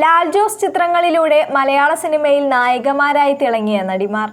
ലാൽ ജോസ് ചിത്രങ്ങളിലൂടെ മലയാള സിനിമയിൽ നായകമാരായി തിളങ്ങിയ നടിമാർ.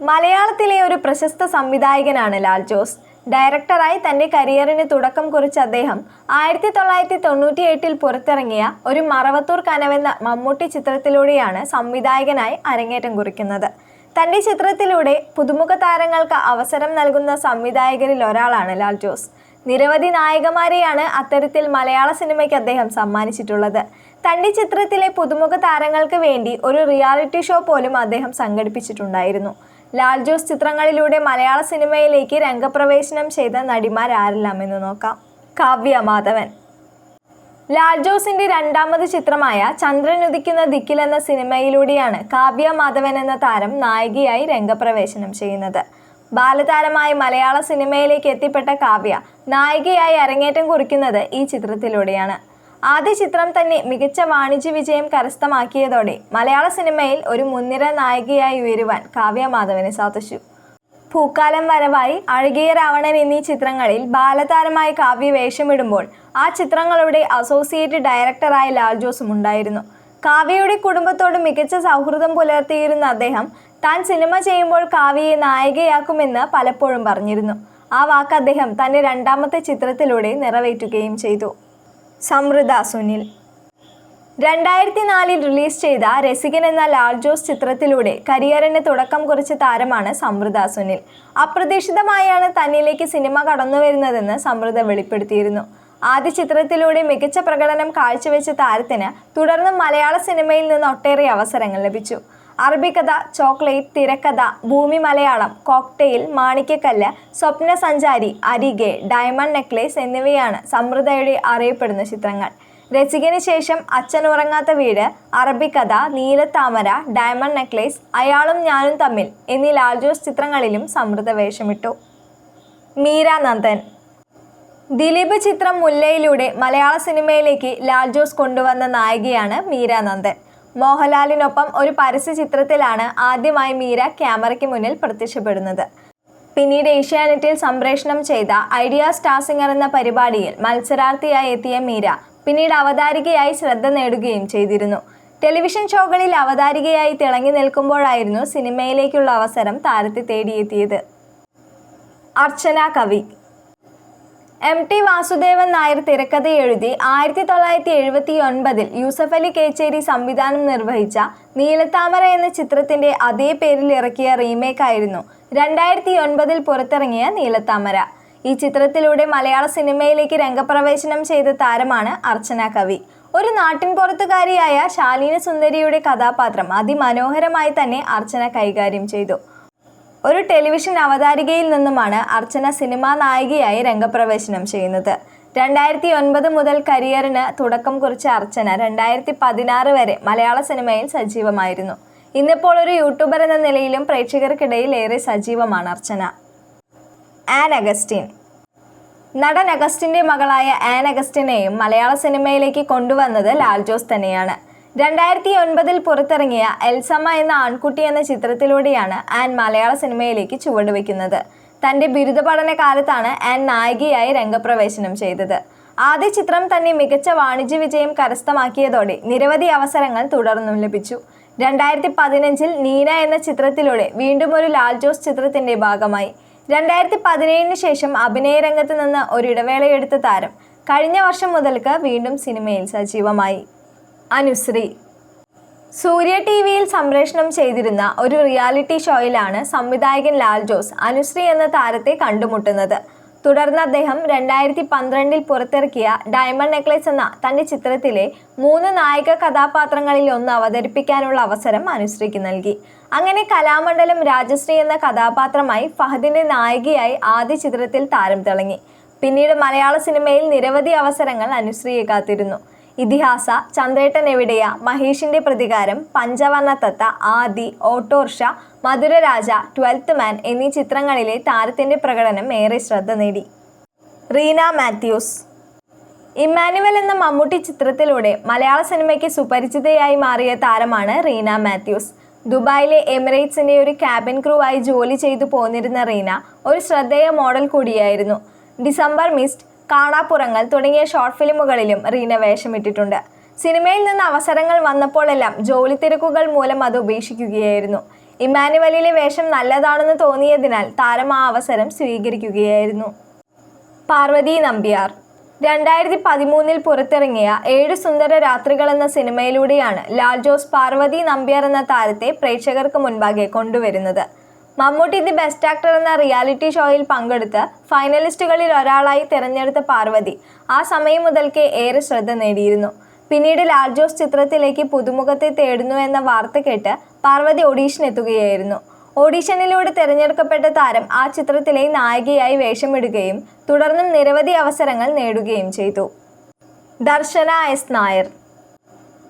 മലയാളത്തിലെ ഒരു പ്രശസ്ത സംവിധായകനാണ് ലാൽ ജോസ്. ഡയറക്ടറായി തന്റെ കരിയറിന് തുടക്കം കുറിച്ച അദ്ദേഹം ആയിരത്തി തൊള്ളായിരത്തി തൊണ്ണൂറ്റി എട്ടിൽ പുറത്തിറങ്ങിയ ഒരു മറവത്തൂർ കനവെന്ന മമ്മൂട്ടി ചിത്രത്തിലൂടെയാണ് സംവിധായകനായി അരങ്ങേറ്റം കുറിക്കുന്നത്. തന്റെ ചിത്രത്തിലൂടെ പുതുമുഖ താരങ്ങൾക്ക് അവസരം നൽകുന്ന സംവിധായകരിൽ ഒരാളാണ് ലാൽ ജോസ്. നിരവധി നായകമാരെയാണ് അത്തരത്തിൽ മലയാള സിനിമയ്ക്ക് അദ്ദേഹം സമ്മാനിച്ചിട്ടുള്ളത്. തന്റെ ചിത്രത്തിലെ പുതുമുഖ താരങ്ങൾക്ക് വേണ്ടി ഒരു റിയാലിറ്റി ഷോ പോലും അദ്ദേഹം സംഘടിപ്പിച്ചിട്ടുണ്ടായിരുന്നു. ലാൽ ജോസ് ചിത്രങ്ങളിലൂടെ മലയാള സിനിമയിലേക്ക് രംഗപ്രവേശനം ചെയ്ത നടിമാരാരെല്ലാം എന്ന് നോക്കാം. കാവ്യ മാധവൻ. ലാൽ ജോസിന്റെ രണ്ടാമത് ചിത്രമായ ചന്ദ്രൻ ഉദിക്കുന്ന ദിക്കിൽ എന്ന സിനിമയിലൂടെയാണ് കാവ്യ മാധവൻ എന്ന താരം നായികയായി രംഗപ്രവേശനം ചെയ്യുന്നത്. ബാലതാരമായി മലയാള സിനിമയിലേക്ക് എത്തിപ്പെട്ട കാവ്യ നായികയായി അരങ്ങേറ്റം കുറിക്കുന്നത് ഈ ചിത്രത്തിലൂടെയാണ്. ആദ്യ ചിത്രം തന്നെ മികച്ച വാണിജ്യ വിജയം കരസ്ഥമാക്കിയതോടെ മലയാള സിനിമയിൽ ഒരു മുൻനിര നായികയായി ഉയരുവാൻ കാവ്യ മാധവനെ സാധിച്ചു. പൂക്കാലം വരവായി അഴകിയ രാവണൻ എന്നീ ചിത്രങ്ങളിൽ ബാലതാരമായി കാവ്യ വേഷമിടുമ്പോൾ ആ ചിത്രങ്ങളുടെ അസോസിയേറ്റ് ഡയറക്ടറായ ലാൽ ജോസും ഉണ്ടായിരുന്നു. കാവ്യയുടെ കുടുംബത്തോട് മികച്ച സൗഹൃദം പുലർത്തിയിരുന്ന അദ്ദേഹം താൻ സിനിമ ചെയ്യുമ്പോൾ കാവ്യയെ നായികയാക്കുമെന്ന് പലപ്പോഴും പറഞ്ഞിരുന്നു. ആ വാക്ക് അദ്ദേഹം തന്റെ രണ്ടാമത്തെ ചിത്രത്തിലൂടെ നിറവേറ്റുകയും ചെയ്തു. സമൃദ്ധ സുനിൽ. രണ്ടായിരത്തി നാലിൽ റിലീസ് ചെയ്ത രസികൻ എന്ന ലാൽ ജോസ് ചിത്രത്തിലൂടെ കരിയറിന് തുടക്കം കുറിച്ച താരമാണ് സമൃദ്ധ സുനിൽ. അപ്രതീക്ഷിതമായാണ് തന്നിലേക്ക് സിനിമ കടന്നു വരുന്നതെന്ന് സമൃദ്ധ വെളിപ്പെടുത്തിയിരുന്നു. ആദ്യ ചിത്രത്തിലൂടെ മികച്ച പ്രകടനം കാഴ്ചവെച്ച താരത്തിന് തുടർന്ന് മലയാള സിനിമയിൽ നിന്ന് ഒട്ടേറെ അവസരങ്ങൾ ലഭിച്ചു. അറബിക്കഥ ചോക്ലേറ്റ് തിരക്കഥ ഭൂമി മലയാളം കോക്ടെയിൽ മാണിക്യക്കല്ല് സ്വപ്ന സഞ്ചാരി അരികെ ഡയമണ്ട് നെക്ലേസ് എന്നിവയാണ് സമൃദ്ധയുടെ അറിയപ്പെടുന്ന ചിത്രങ്ങൾ. രചികന് ശേഷം അച്ഛൻ ഉറങ്ങാത്ത വീട് അറബിക്കഥ നീലത്താമര ഡയമണ്ട് നെക്ലേസ് അയാളും ഞാനും തമ്മിൽ എന്നീ ലാൽ ജോസ് ചിത്രങ്ങളിലും സമൃദ്ധ വേഷമിട്ടു. മീരാനന്ദൻ ദിലീപ് ചിത്രം മുല്ലയിലൂടെ മലയാള സിനിമയിലേക്ക് ലാൽ ജോസ് കൊണ്ടുവന്ന നായികയാണ് മീര നന്ദൻ. മോഹൻലാലിനൊപ്പം ഒരു പരസ്യ ചിത്രത്തിലാണ് ആദ്യമായി മീര ക്യാമറയ്ക്ക് മുന്നിൽ പ്രത്യക്ഷപ്പെടുന്നത്. പിന്നീട് ഏഷ്യാനെറ്റിൽ സംപ്രേഷണം ചെയ്ത ഐഡിയ സ്റ്റാർ സിംഗർ എന്ന പരിപാടിയിൽ മത്സരാർത്ഥിയായി എത്തിയ മീര പിന്നീട് അവതാരികയായി ശ്രദ്ധ നേടുകയും ചെയ്തിരുന്നു. ടെലിവിഷൻ ഷോകളിൽ അവതാരികയായി തിളങ്ങി നിൽക്കുമ്പോഴായിരുന്നു സിനിമയിലേക്കുള്ള അവസരം താരത്തെ തേടിയെത്തിയത്. അർച്ചന കവി എം ടി വാസുദേവൻ നായർ തിരക്കഥ എഴുതി ആയിരത്തി തൊള്ളായിരത്തി എഴുപത്തി ഒൻപതിൽ യൂസഫ് അലി കേച്ചേരി സംവിധാനം നിർവഹിച്ച നീലത്താമര എന്ന ചിത്രത്തിന്റെ അതേ പേരിൽ ഇറക്കിയ റീമേക്ക് ആയിരുന്നു രണ്ടായിരത്തി ഒൻപതിൽ പുറത്തിറങ്ങിയ നീലത്താമര. ഈ ചിത്രത്തിലൂടെ മലയാള സിനിമയിലേക്ക് രംഗപ്രവേശനം ചെയ്ത താരമാണ് അർച്ചന കവി. ഒരു നാട്ടിൻ പുറത്തുകാരിയായ ശാലീന സുന്ദരിയുടെ കഥാപാത്രം അതിമനോഹരമായി തന്നെ അർച്ചന കൈകാര്യം ചെയ്തു. ഒരു ടെലിവിഷൻ അവതാരികയിൽ നിന്നുമാണ് അർച്ചന സിനിമാ നായികയായി രംഗപ്രവേശനം ചെയ്യുന്നത്. രണ്ടായിരത്തി ഒൻപത് മുതൽ കരിയറിന് തുടക്കം കുറിച്ച അർച്ചന രണ്ടായിരത്തി പതിനാറ് വരെ മലയാള സിനിമയിൽ സജീവമായിരുന്നു. ഇന്നിപ്പോൾ ഒരു യൂട്യൂബർ എന്ന നിലയിലും പ്രേക്ഷകർക്കിടയിൽ ഏറെ സജീവമാണ് അർച്ചന. An Augustine. നടൻ അഗസ്റ്റിന്റെ മകളായ ആൻ അഗസ്റ്റിനെയും മലയാള സിനിമയിലേക്ക് കൊണ്ടുവന്നത് ലാൽ ജോസ് തന്നെയാണ്. രണ്ടായിരത്തി ഒൻപതിൽ പുറത്തിറങ്ങിയ എൽസമ്മ എന്ന ആൺകുട്ടി എന്ന ചിത്രത്തിലൂടെയാണ് ആൻ മലയാള സിനിമയിലേക്ക് ചുവടുവെക്കുന്നത് തന്റെ ബിരുദ പഠന കാലത്താണ് ആൻ നായികയായി രംഗപ്രവേശനം ചെയ്തത്. ആദ്യ ചിത്രം തന്നെ മികച്ച വാണിജ്യ വിജയം കരസ്ഥമാക്കിയതോടെ നിരവധി അവസരങ്ങൾ തുടർന്നും ലഭിച്ചു. രണ്ടായിരത്തി പതിനഞ്ചിൽ നീന എന്ന ചിത്രത്തിലൂടെ വീണ്ടും ഒരു ലാൽ ജോസ് ചിത്രത്തിന്റെ ഭാഗമായി. രണ്ടായിരത്തി പതിനേഴിന് ശേഷം അഭിനയ രംഗത്ത് നിന്ന് ഒരിടവേളയെടുത്ത താരം കഴിഞ്ഞ വർഷം മുതൽക്ക് വീണ്ടും സിനിമയിൽ സജീവമായി. അനുശ്രീ സൂര്യ ടി വിയിൽ സംപ്രേഷണം ചെയ്തിരുന്ന ഒരു റിയാലിറ്റി ഷോയിലാണ് സംവിധായകൻ ലാൽ ജോസ് അനുശ്രീ എന്ന താരത്തെ കണ്ടുമുട്ടുന്നത്. തുടർന്ന് അദ്ദേഹം രണ്ടായിരത്തി പന്ത്രണ്ടിൽ പുറത്തിറക്കിയ ഡയമണ്ട് നെക്ലേസ് എന്ന തന്റെ ചിത്രത്തിലെ മൂന്ന് നായിക കഥാപാത്രങ്ങളിൽ ഒന്ന് അവതരിപ്പിക്കാനുള്ള അവസരം അനുശ്രീക്ക് നൽകി. അങ്ങനെ കലാമണ്ഡലം രാജശ്രീ എന്ന കഥാപാത്രമായി ഫഹദിന്റെ നായികയായി ആദ്യ ചിത്രത്തിൽ താരം തിളങ്ങി. പിന്നീട് മലയാള സിനിമയിൽ നിരവധി അവസരങ്ങൾ അനുശ്രീയെ കാത്തിരുന്നു. ഇതിഹാസ ചന്ദ്രേട്ടൻ എവിടെയ? മഹേഷിന്റെ പ്രതികാരം പഞ്ചവർണ തത്ത ആദി ഓട്ടോർഷ മധുരരാജ ട്വൽത്ത് മാൻ എന്നീ ചിത്രങ്ങളിലെ താരത്തിന്റെ പ്രകടനം ഏറെ ശ്രദ്ധ നേടി. റീന മാത്യൂസ്. ഇമ്മാനുവൽ എന്ന മമ്മൂട്ടി ചിത്രത്തിലൂടെ മലയാള സിനിമയ്ക്ക് സുപരിചിതയായി മാറിയ താരമാണ് റീന മാത്യൂസ്. ദുബായിലെ എമിറേറ്റ്സിന്റെ ഒരു ക്യാബിൻ ക്രൂ ആയി ജോലി ചെയ്തു പോന്നിരുന്ന റീന ഒരു ശ്രദ്ധേയ മോഡൽ കൂടിയായിരുന്നു. ഡിസംബർ മിസ്റ്റ് കാണാപ്പുറങ്ങൾ തുടങ്ങിയ ഷോർട്ട് ഫിലിമുകളിലും റീന വേഷമിട്ടിട്ടുണ്ട്. സിനിമയിൽ നിന്ന് അവസരങ്ങൾ വന്നപ്പോഴെല്ലാം ജോലി തിരക്കുകൾ മൂലം അത് ഉപേക്ഷിക്കുകയായിരുന്നു. ഇമാനുവലിലെ വേഷം നല്ലതാണെന്ന് തോന്നിയതിനാൽ താരം ആ അവസരം സ്വീകരിക്കുകയായിരുന്നു. പാർവതി നമ്പ്യാർ. രണ്ടായിരത്തി പതിമൂന്നിൽ പുറത്തിറങ്ങിയ ഏഴ് സുന്ദര രാത്രികൾ എന്ന സിനിമയിലൂടെയാണ് ലാൽ ജോസ് പാർവതി നമ്പ്യാർ എന്ന താരത്തെ പ്രേക്ഷകർക്ക് മുൻപാകെ കൊണ്ടുവരുന്നത്. മമ്മൂട്ടി ദി ബെസ്റ്റ് ആക്ടർ എന്ന റിയാലിറ്റി ഷോയിൽ പങ്കെടുത്ത് ഫൈനലിസ്റ്റുകളിൽ ഒരാളായി തിരഞ്ഞെടുത്ത പാർവതി ആ സമയം മുതൽക്കേ ഏറെ ശ്രദ്ധ നേടിയിരുന്നു. പിന്നീട് ലാൽ ജോസ് ചിത്രത്തിലേക്ക് പുതുമുഖത്തെ തേടുന്നു എന്ന വാർത്ത കേട്ട് പാർവതി ഓഡീഷൻ എത്തുകയായിരുന്നു. ഓഡീഷനിലൂടെ തിരഞ്ഞെടുക്കപ്പെട്ട താരം ആ ചിത്രത്തിലെ നായികയായി വേഷമിടുകയും തുടർന്നും നിരവധി അവസരങ്ങൾ നേടുകയും ചെയ്തു. ദർശന എസ് നായർ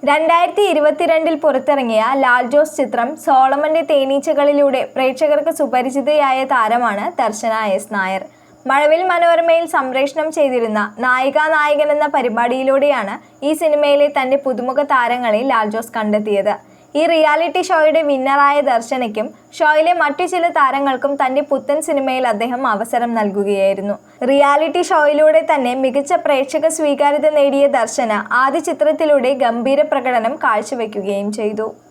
രണ്ടായിരത്തി ഇരുപത്തിരണ്ടിൽ പുറത്തിറങ്ങിയ ലാൽ ജോസ് ചിത്രം സോളമന്റെ തേനീച്ചകളിലൂടെ പ്രേക്ഷകർക്ക് സുപരിചിതയായ താരമാണ് ദർശന എസ് നായർ. മഴവിൽ മനോരമയിൽ സംപ്രേഷണം ചെയ്തിരുന്ന നായിക നായകൻ എന്ന പരിപാടിയിലൂടെയാണ് ഈ സിനിമയിലെ തന്റെ പുതുമുഖ താരങ്ങളെ ലാൽ ജോസ് കണ്ടെത്തിയത്. ഈ റിയാലിറ്റി ഷോയുടെ വിന്നറായ ദർശനയ്ക്കും ഷോയിലെ മറ്റു ചില താരങ്ങൾക്കും തന്റെ പുത്തൻ സിനിമയിൽ അദ്ദേഹം അവസരം നൽകുകയായിരുന്നു. റിയാലിറ്റി ഷോയിലൂടെ തന്നെ മികച്ച പ്രേക്ഷക സ്വീകാര്യത നേടിയ ദർശന ആദ്യ ചിത്രത്തിലൂടെ ഗംഭീര പ്രകടനം കാഴ്ചവെക്കുകയും ചെയ്തു.